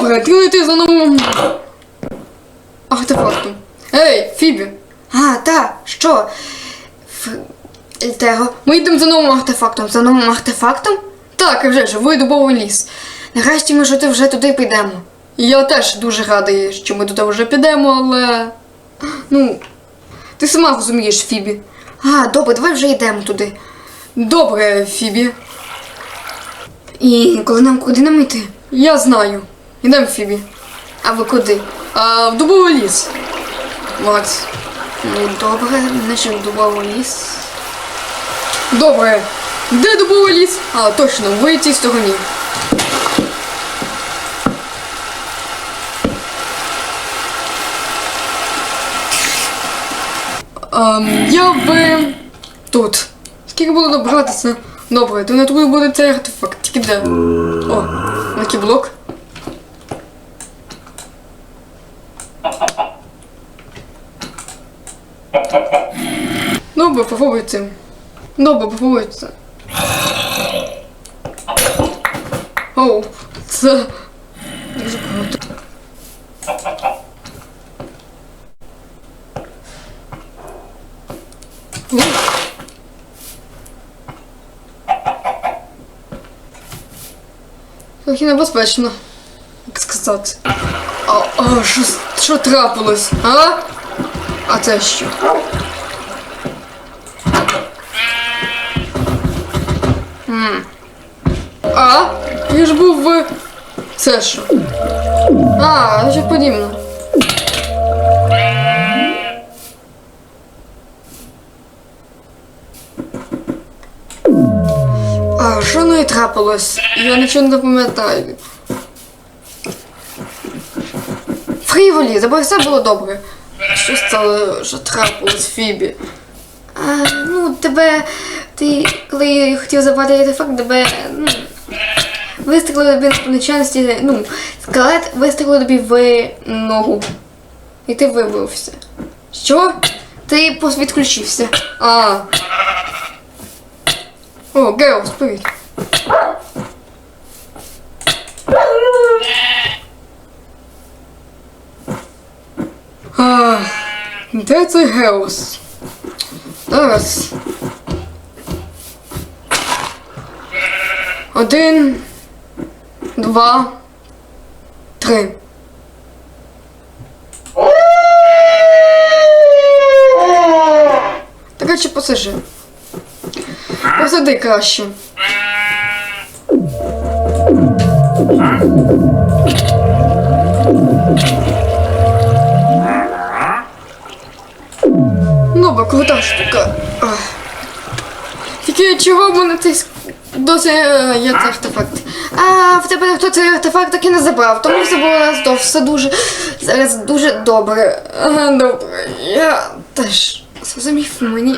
Працюєте за новим артефактом. Ей, Фібі! А, так, що? Ф... Того. Ми йдемо за новим артефактом. За новим артефактом? Так, і вже ж, ви дубовий ліс. Нарешті ми ж ти вже туди підемо. Я теж дуже радий, що ми туди вже підемо, але. Ну, ти сама розумієш, Фібі. А, добре, давай вже йдемо туди. Добре, Фібі. І коли нам куди нам йти? Я знаю. Ідемо, Фібі. А ви куди? А в дубовий ліс. Макс. Ну, добре, наче в дубовий ліс. Добре. Де дубовий ліс? А, точно, в цій стороні. Я в тут. Скільки було добратися? Добре, то не тут буде цей артефакт. Тільки де? О, який блок. Добре, попробуйте. Добре, попробуйте. Оу, це дуже круто. Трохи небезпечно, як сказати. А, а що, що трапилось, а? А це що? А? Я ж був в. Це що? А, що подібно. Що не трапилось? Я нічого не пам'ятаю. Фріволі, забай все було добре. Що стало, що трапилось, Фібі? А, ну, тебе. Ти, коли я хотів забрати артефакт, тебе. Ну, вистрілили тобі по нечесності, ну, скелет вистрілив тобі в ногу. І ти вибився. Що? Ти пос- відключився. А. О, Геос, привіт. А, де цей Геос? Зараз. Один, два, три. Так а чи? Посади краще. Добре, крута штука. Тільки чого мене цей досі е, є цей артефакт? А в тебе ніхто цей артефакт так і не забрав, тому все було то все дуже зараз дуже добре. Добре, я теж зрозумів мені.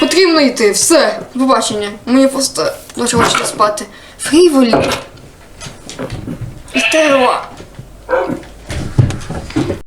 Потрібно йти, все, до побачення. Мені просто дуже хочеться спати. Фріволі. Стерва.